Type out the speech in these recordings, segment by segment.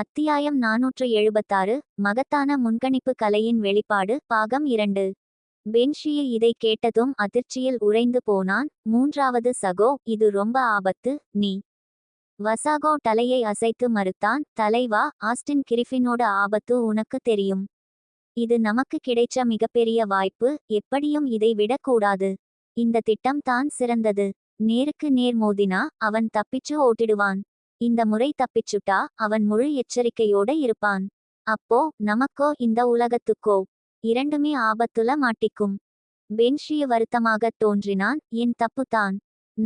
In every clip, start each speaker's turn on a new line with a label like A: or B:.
A: அத்தியாயம் நாநூற்று எழுபத்தாறு மகத்தான முன்கணிப்பு கலையின் வெளிப்பாடு பாகம் இரண்டு பென்ஷியை இதை கேட்டதும் அதிர்ச்சியில் உறைந்து போனான் மூன்றாவது சகோ இது ரொம்ப ஆபத்து நீ வசாகோ தலையை அசைத்து மறுத்தான் தலைவா ஆஸ்டின் கிரிஃபினோட ஆபத்து உனக்கு தெரியும் இது நமக்கு கிடைச்ச மிகப்பெரிய வாய்ப்பு எப்படியும் இதை விடக்கூடாது இந்த திட்டம் தான் சிறந்தது நேருக்கு நேர் மோதினா அவன் தப்பிச்சு ஓட்டிடுவான் இந்த முறை தப்பிச்சுட்டா அவன் முழு எச்சரிக்கையோட இருப்பான் அப்போ நமக்கோ இந்த உலகத்துக்கோ இரண்டுமே ஆபத்துல மாட்டிக்கும் பென்ஷிய வருத்தமாக தோன்றினான் என் தப்புதான்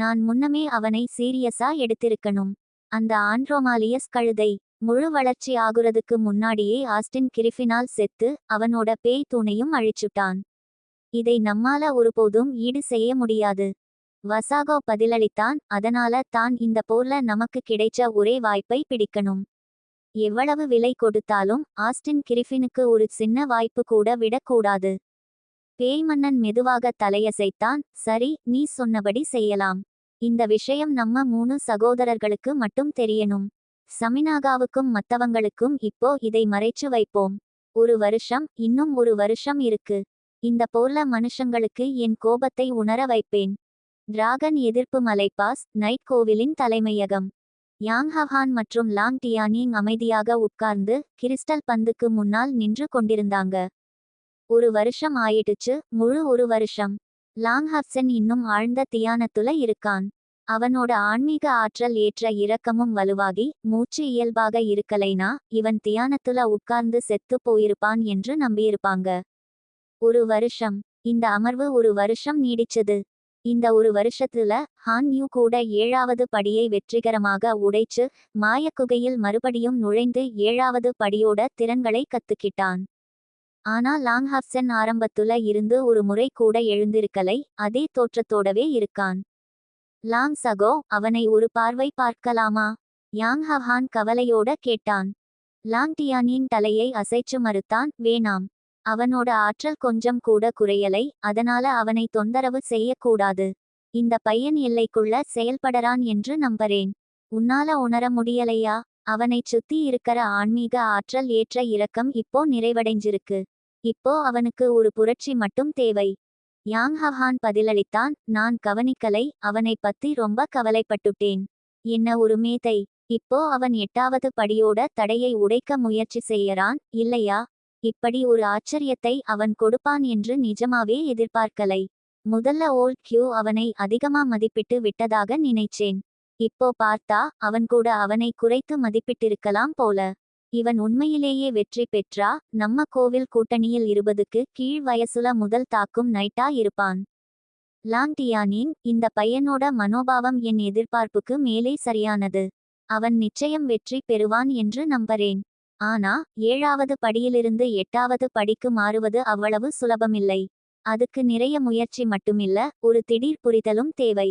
A: நான் முன்னமே அவனை சீரியஸா எடுத்திருக்கணும் அந்த ஆண்ட்ரோமாலியஸ் கழுதை முழு வளர்ச்சி ஆகுறதுக்கு முன்னாடியே ஆஸ்டின் கிரிஃபினால் செத்து அவனோட பேய் தூணையும் அழிச்சுட்டான் இதை நம்மால ஒருபோதும் ஈடு செய்ய முடியாது வசாகோ பதிலளித்தான் அதனால தான் இந்த போர்ல நமக்கு கிடைச்ச ஒரே வாய்ப்பை பிடிக்கணும் எவ்வளவு விலை கொடுத்தாலும் ஆஸ்டின் கிரிஃபினுக்கு ஒரு சின்ன வாய்ப்பு கூட விடக்கூடாது பேய்மன்னன் மெதுவாக தலையசைத்தான் சரி நீ சொன்னபடி செய்யலாம் இந்த விஷயம் நம்ம மூணு சகோதரர்களுக்கு மட்டும் தெரியணும் சமினாகாவுக்கும் மத்தவங்களுக்கும் இப்போ இதை மறைச்சு வைப்போம் ஒரு வருஷம் இன்னும் ஒரு வருஷம் இருக்கு இந்த போர்ல மனுஷங்களுக்கு என் கோபத்தை உணர வைப்பேன் டிராகன் எதிர்ப்பு பாஸ் நைட் கோவிலின் தலைமையகம் யாங் ஹவான் மற்றும் லாங் டியானிங் அமைதியாக உட்கார்ந்து கிறிஸ்டல் பந்துக்கு முன்னால் நின்று கொண்டிருந்தாங்க ஒரு வருஷம் ஆயிடுச்சு முழு ஒரு வருஷம் லாங் ஹப்சன் இன்னும் ஆழ்ந்த தியானத்துல இருக்கான் அவனோட ஆன்மீக ஆற்றல் ஏற்ற இரக்கமும் வலுவாகி மூச்சு இயல்பாக இருக்கலைனா இவன் தியானத்துல உட்கார்ந்து செத்து போயிருப்பான் என்று நம்பியிருப்பாங்க ஒரு வருஷம் இந்த அமர்வு ஒரு வருஷம் நீடிச்சது இந்த ஒரு வருஷத்துல ஹான் யூ கூட ஏழாவது படியை வெற்றிகரமாக உடைச்சு மாயக்குகையில் மறுபடியும் நுழைந்து ஏழாவது படியோட திறன்களை கத்துக்கிட்டான் ஆனா லாங் லாங்ஹாப்சன் ஆரம்பத்துல இருந்து ஒரு முறை கூட எழுந்திருக்கலை அதே தோற்றத்தோடவே இருக்கான் லாங் சகோ அவனை ஒரு பார்வை பார்க்கலாமா யாங் ஹவான் கவலையோட கேட்டான் லாங் டியானின் தலையை அசைச்சு மறுத்தான் வேணாம் அவனோட ஆற்றல் கொஞ்சம் கூட குறையலை அதனால அவனை தொந்தரவு செய்யக்கூடாது இந்த பையன் எல்லைக்குள்ள செயல்படறான் என்று நம்பறேன் உன்னால உணர முடியலையா அவனைச் சுத்தி இருக்கிற ஆன்மீக ஆற்றல் ஏற்ற இரக்கம் இப்போ நிறைவடைஞ்சிருக்கு இப்போ அவனுக்கு ஒரு புரட்சி மட்டும் தேவை யாங் ஹஹான் பதிலளித்தான் நான் கவனிக்கலை அவனை பத்தி ரொம்ப கவலைப்பட்டுட்டேன் என்ன ஒரு மேதை இப்போ அவன் எட்டாவது படியோட தடையை உடைக்க முயற்சி செய்யறான் இல்லையா இப்படி ஒரு ஆச்சரியத்தை அவன் கொடுப்பான் என்று நிஜமாவே எதிர்பார்க்கலை முதல்ல ஓல்ட் கியூ அவனை அதிகமா மதிப்பிட்டு விட்டதாக நினைச்சேன் இப்போ பார்த்தா அவன் கூட அவனை குறைத்து மதிப்பிட்டிருக்கலாம் போல இவன் உண்மையிலேயே வெற்றி பெற்றா நம்ம கோவில் கூட்டணியில் இருபதுக்கு கீழ் வயசுல முதல் தாக்கும் நைட்டா இருப்பான் லாங்டியானின் இந்த பையனோட மனோபாவம் என் எதிர்பார்ப்புக்கு மேலே சரியானது அவன் நிச்சயம் வெற்றி பெறுவான் என்று நம்பறேன் ஆனா ஏழாவது படியிலிருந்து எட்டாவது படிக்கு மாறுவது அவ்வளவு சுலபமில்லை அதுக்கு நிறைய முயற்சி மட்டுமில்ல ஒரு திடீர் புரிதலும் தேவை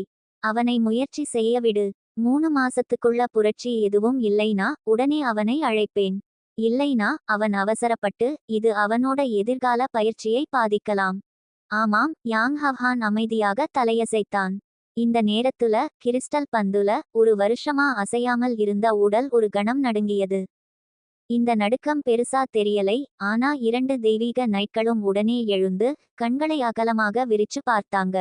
A: அவனை முயற்சி செய்ய விடு மூணு மாசத்துக்குள்ள புரட்சி எதுவும் இல்லைனா உடனே அவனை அழைப்பேன் இல்லைனா அவன் அவசரப்பட்டு இது அவனோட எதிர்கால பயிற்சியை பாதிக்கலாம் ஆமாம் யாங் ஹவ்ஹான் அமைதியாக தலையசைத்தான் இந்த நேரத்துல கிறிஸ்டல் பந்துல ஒரு வருஷமா அசையாமல் இருந்த உடல் ஒரு கணம் நடுங்கியது இந்த நடுக்கம் பெருசா தெரியலை ஆனா இரண்டு தெய்வீக நைட்களும் உடனே எழுந்து கண்களை அகலமாக விரிச்சு பார்த்தாங்க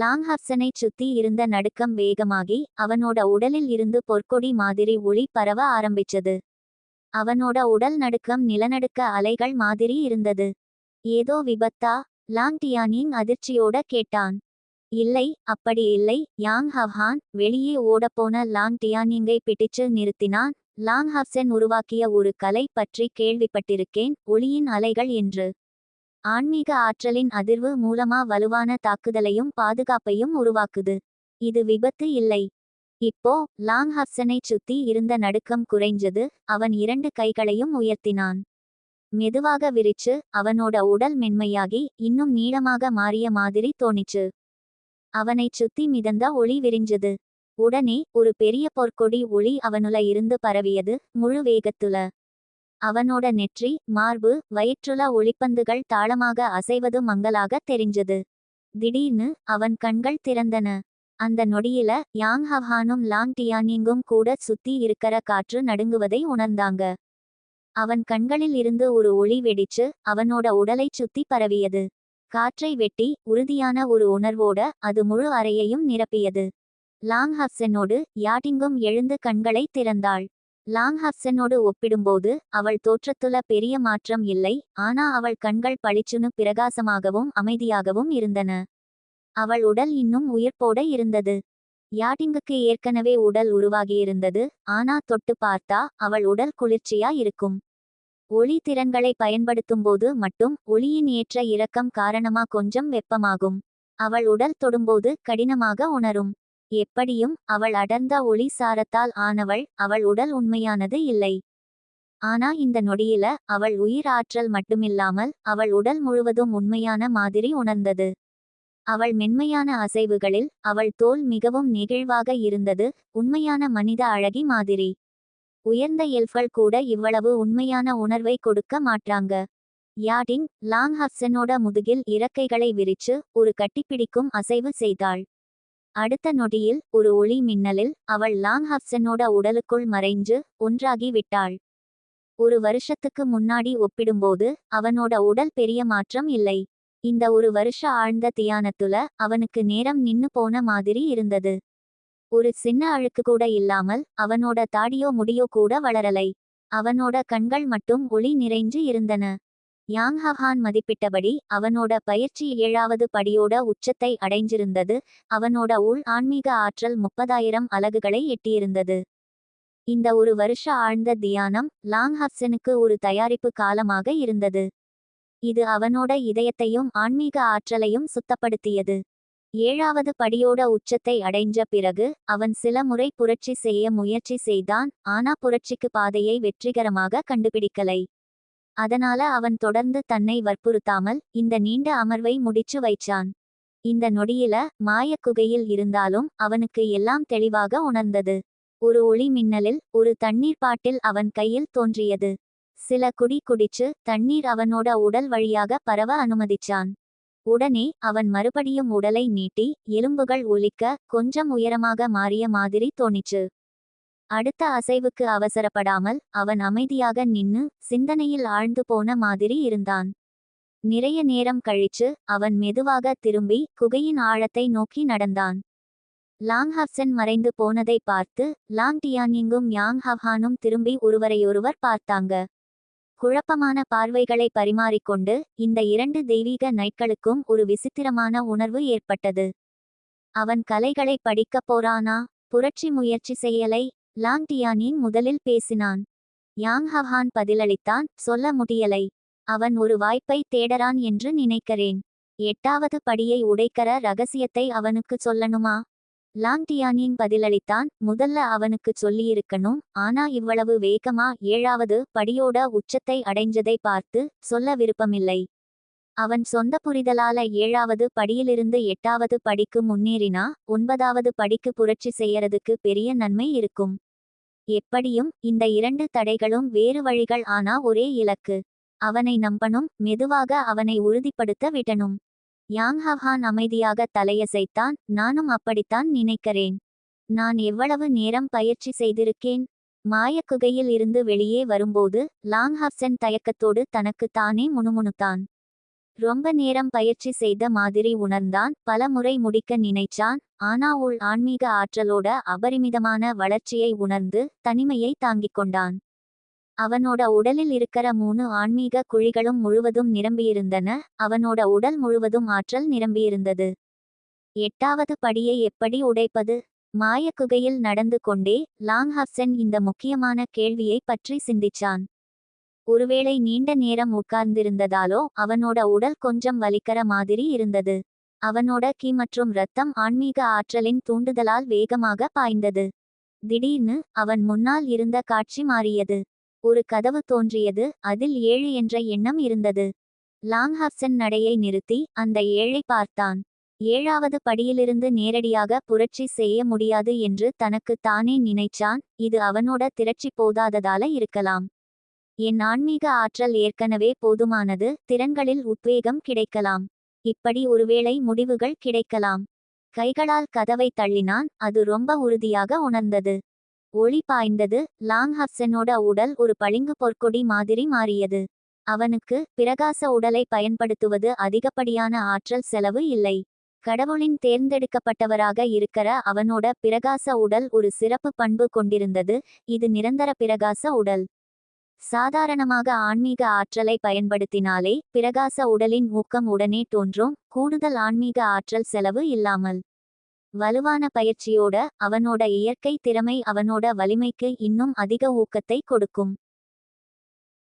A: லாங்ஹப்சனை சுத்தி இருந்த நடுக்கம் வேகமாகி அவனோட உடலில் இருந்து பொற்கொடி மாதிரி ஒளி பரவ ஆரம்பிச்சது அவனோட உடல் நடுக்கம் நிலநடுக்க அலைகள் மாதிரி இருந்தது ஏதோ விபத்தா லாங் டியானிங் அதிர்ச்சியோட கேட்டான் இல்லை அப்படி இல்லை யாங் ஹவ்ஹான் வெளியே ஓடப்போன லாங் டியானிங்கை பிடிச்சு நிறுத்தினான் லாங் ஹவ்சன் உருவாக்கிய ஒரு கலை பற்றி கேள்விப்பட்டிருக்கேன் ஒளியின் அலைகள் என்று ஆன்மீக ஆற்றலின் அதிர்வு மூலமா வலுவான தாக்குதலையும் பாதுகாப்பையும் உருவாக்குது இது விபத்து இல்லை இப்போ லாங் ஹப்சனை சுத்தி இருந்த நடுக்கம் குறைஞ்சது அவன் இரண்டு கைகளையும் உயர்த்தினான் மெதுவாக விரிச்சு அவனோட உடல் மென்மையாகி இன்னும் நீளமாக மாறிய மாதிரி தோணிச்சு அவனைச் சுத்தி மிதந்த ஒளி விரிஞ்சது உடனே ஒரு பெரிய பொற்கொடி ஒளி அவனுல இருந்து பரவியது முழு வேகத்துல அவனோட நெற்றி மார்பு வயிற்றுல ஒளிப்பந்துகள் தாளமாக அசைவது மங்களாக தெரிஞ்சது திடீர்னு அவன் கண்கள் திறந்தன அந்த நொடியில யாங் ஹவானும் லாங் டியானிங்கும் கூட சுத்தி இருக்கிற காற்று நடுங்குவதை உணர்ந்தாங்க அவன் கண்களில் இருந்து ஒரு ஒளி வெடிச்சு அவனோட உடலைச் சுத்தி பரவியது காற்றை வெட்டி உறுதியான ஒரு உணர்வோட அது முழு அறையையும் நிரப்பியது லாங் ஹப்சனோடு யாட்டிங்கும் எழுந்து கண்களை திறந்தாள் லாங் ஹப்சனோடு ஒப்பிடும்போது அவள் தோற்றத்துல பெரிய மாற்றம் இல்லை ஆனா அவள் கண்கள் பளிச்சுன்னு பிரகாசமாகவும் அமைதியாகவும் இருந்தன அவள் உடல் இன்னும் உயிர்ப்போட இருந்தது யாட்டிங்குக்கு ஏற்கனவே உடல் உருவாகியிருந்தது ஆனா தொட்டு பார்த்தா அவள் உடல் குளிர்ச்சியா இருக்கும் ஒளி திறன்களை பயன்படுத்தும்போது மட்டும் ஒளியின் ஏற்ற இறக்கம் காரணமா கொஞ்சம் வெப்பமாகும் அவள் உடல் தொடும்போது கடினமாக உணரும் எப்படியும் அவள் அடர்ந்த ஒளி சாரத்தால் ஆனவள் அவள் உடல் உண்மையானது இல்லை ஆனா இந்த நொடியில அவள் உயிர் ஆற்றல் மட்டுமில்லாமல் அவள் உடல் முழுவதும் உண்மையான மாதிரி உணர்ந்தது அவள் மென்மையான அசைவுகளில் அவள் தோல் மிகவும் நெகிழ்வாக இருந்தது உண்மையான மனித அழகி மாதிரி உயர்ந்த எல்ஃபல் கூட இவ்வளவு உண்மையான உணர்வை கொடுக்க மாட்டாங்க யாடின் லாங் ஹப்சனோட முதுகில் இறக்கைகளை விரிச்சு ஒரு கட்டிப்பிடிக்கும் அசைவு செய்தாள் அடுத்த நொடியில் ஒரு ஒளி மின்னலில் அவள் லாங் ஹப்சனோட உடலுக்குள் மறைஞ்சு ஒன்றாகி விட்டாள் ஒரு வருஷத்துக்கு முன்னாடி ஒப்பிடும்போது அவனோட உடல் பெரிய மாற்றம் இல்லை இந்த ஒரு வருஷ ஆழ்ந்த தியானத்துல அவனுக்கு நேரம் நின்னு போன மாதிரி இருந்தது ஒரு சின்ன அழுக்கு கூட இல்லாமல் அவனோட தாடியோ முடியோ கூட வளரலை அவனோட கண்கள் மட்டும் ஒளி நிறைஞ்சு இருந்தன யாங் ஹஹான் மதிப்பிட்டபடி அவனோட பயிற்சி ஏழாவது படியோட உச்சத்தை அடைஞ்சிருந்தது அவனோட உள் ஆன்மீக ஆற்றல் முப்பதாயிரம் அலகுகளை எட்டியிருந்தது இந்த ஒரு வருஷ ஆழ்ந்த தியானம் லாங் ஹப்சனுக்கு ஒரு தயாரிப்பு காலமாக இருந்தது இது அவனோட இதயத்தையும் ஆன்மீக ஆற்றலையும் சுத்தப்படுத்தியது ஏழாவது படியோட உச்சத்தை அடைஞ்ச பிறகு அவன் சில முறை புரட்சி செய்ய முயற்சி செய்தான் ஆனா புரட்சிக்கு பாதையை வெற்றிகரமாக கண்டுபிடிக்கலை அதனால அவன் தொடர்ந்து தன்னை வற்புறுத்தாமல் இந்த நீண்ட அமர்வை முடிச்சு வைச்சான் இந்த நொடியில மாயக்குகையில் இருந்தாலும் அவனுக்கு எல்லாம் தெளிவாக உணர்ந்தது ஒரு ஒளி மின்னலில் ஒரு தண்ணீர் பாட்டில் அவன் கையில் தோன்றியது சில குடி குடிச்சு தண்ணீர் அவனோட உடல் வழியாக பரவ அனுமதிச்சான் உடனே அவன் மறுபடியும் உடலை நீட்டி எலும்புகள் ஒலிக்க கொஞ்சம் உயரமாக மாறிய மாதிரி தோணிச்சு அடுத்த அசைவுக்கு அவசரப்படாமல் அவன் அமைதியாக நின்னு சிந்தனையில் ஆழ்ந்து போன மாதிரி இருந்தான் நிறைய நேரம் கழிச்சு அவன் மெதுவாக திரும்பி குகையின் ஆழத்தை நோக்கி நடந்தான் லாங் ஹப்சன் மறைந்து போனதை பார்த்து லாங் டியானிங்கும் யாங் ஹவ்ஹானும் திரும்பி ஒருவரையொருவர் பார்த்தாங்க குழப்பமான பார்வைகளை பரிமாறிக்கொண்டு இந்த இரண்டு தெய்வீக நைட்களுக்கும் ஒரு விசித்திரமான உணர்வு ஏற்பட்டது அவன் கலைகளை படிக்கப் போறானா புரட்சி முயற்சி செய்யலை லாங் டியானின் முதலில் பேசினான் யாங் ஹவான் பதிலளித்தான் சொல்ல முடியலை அவன் ஒரு வாய்ப்பை தேடறான் என்று நினைக்கிறேன் எட்டாவது படியை உடைக்கிற ரகசியத்தை அவனுக்கு சொல்லணுமா லாங்டியானின் பதிலளித்தான் முதல்ல அவனுக்கு சொல்லியிருக்கணும் ஆனா இவ்வளவு வேகமா ஏழாவது படியோட உச்சத்தை அடைஞ்சதை பார்த்து சொல்ல விருப்பமில்லை அவன் சொந்த புரிதலால ஏழாவது படியிலிருந்து எட்டாவது படிக்கு முன்னேறினா ஒன்பதாவது படிக்கு புரட்சி செய்யறதுக்கு பெரிய நன்மை இருக்கும் எப்படியும் இந்த இரண்டு தடைகளும் வேறு வழிகள் ஆனா ஒரே இலக்கு அவனை நம்பனும் மெதுவாக அவனை உறுதிப்படுத்த விடணும் யாங் ஹவ்ஹான் அமைதியாக தலையசைத்தான் நானும் அப்படித்தான் நினைக்கிறேன் நான் எவ்வளவு நேரம் பயிற்சி செய்திருக்கேன் மாயக்குகையில் இருந்து வெளியே வரும்போது லாங் ஹப்சன் தயக்கத்தோடு தனக்கு தானே முணுமுணுத்தான் ரொம்ப நேரம் பயிற்சி செய்த மாதிரி உணர்ந்தான் பல முறை முடிக்க நினைச்சான் ஆனா உள் ஆன்மீக ஆற்றலோட அபரிமிதமான வளர்ச்சியை உணர்ந்து தனிமையை தாங்கிக் கொண்டான் அவனோட உடலில் இருக்கிற மூணு ஆன்மீக குழிகளும் முழுவதும் நிரம்பியிருந்தன அவனோட உடல் முழுவதும் ஆற்றல் நிரம்பியிருந்தது எட்டாவது படியை எப்படி உடைப்பது மாயக்குகையில் நடந்து கொண்டே லாங் ஹப்சன் இந்த முக்கியமான கேள்வியை பற்றி சிந்திச்சான் ஒருவேளை நீண்ட நேரம் உட்கார்ந்திருந்ததாலோ அவனோட உடல் கொஞ்சம் வலிக்கிற மாதிரி இருந்தது அவனோட கி மற்றும் ரத்தம் ஆன்மீக ஆற்றலின் தூண்டுதலால் வேகமாக பாய்ந்தது திடீர்னு அவன் முன்னால் இருந்த காட்சி மாறியது ஒரு கதவு தோன்றியது அதில் ஏழு என்ற எண்ணம் இருந்தது லாங்ஹாப்சன் நடையை நிறுத்தி அந்த ஏழை பார்த்தான் ஏழாவது படியிலிருந்து நேரடியாக புரட்சி செய்ய முடியாது என்று தனக்கு தானே நினைச்சான் இது அவனோட திரட்சி போதாததால இருக்கலாம் என் ஆன்மீக ஆற்றல் ஏற்கனவே போதுமானது திறன்களில் உத்வேகம் கிடைக்கலாம் இப்படி ஒருவேளை முடிவுகள் கிடைக்கலாம் கைகளால் கதவை தள்ளினான் அது ரொம்ப உறுதியாக உணர்ந்தது ஒளி பாய்ந்தது லாங் ஹப்சனோட உடல் ஒரு பளிங்கு பொற்கொடி மாதிரி மாறியது அவனுக்கு பிரகாச உடலை பயன்படுத்துவது அதிகப்படியான ஆற்றல் செலவு இல்லை கடவுளின் தேர்ந்தெடுக்கப்பட்டவராக இருக்கிற அவனோட பிரகாச உடல் ஒரு சிறப்பு பண்பு கொண்டிருந்தது இது நிரந்தர பிரகாச உடல் சாதாரணமாக ஆன்மீக ஆற்றலை பயன்படுத்தினாலே பிரகாச உடலின் ஊக்கம் உடனே தோன்றும் கூடுதல் ஆன்மீக ஆற்றல் செலவு இல்லாமல் வலுவான பயிற்சியோட அவனோட இயற்கை திறமை அவனோட வலிமைக்கு இன்னும் அதிக ஊக்கத்தை கொடுக்கும்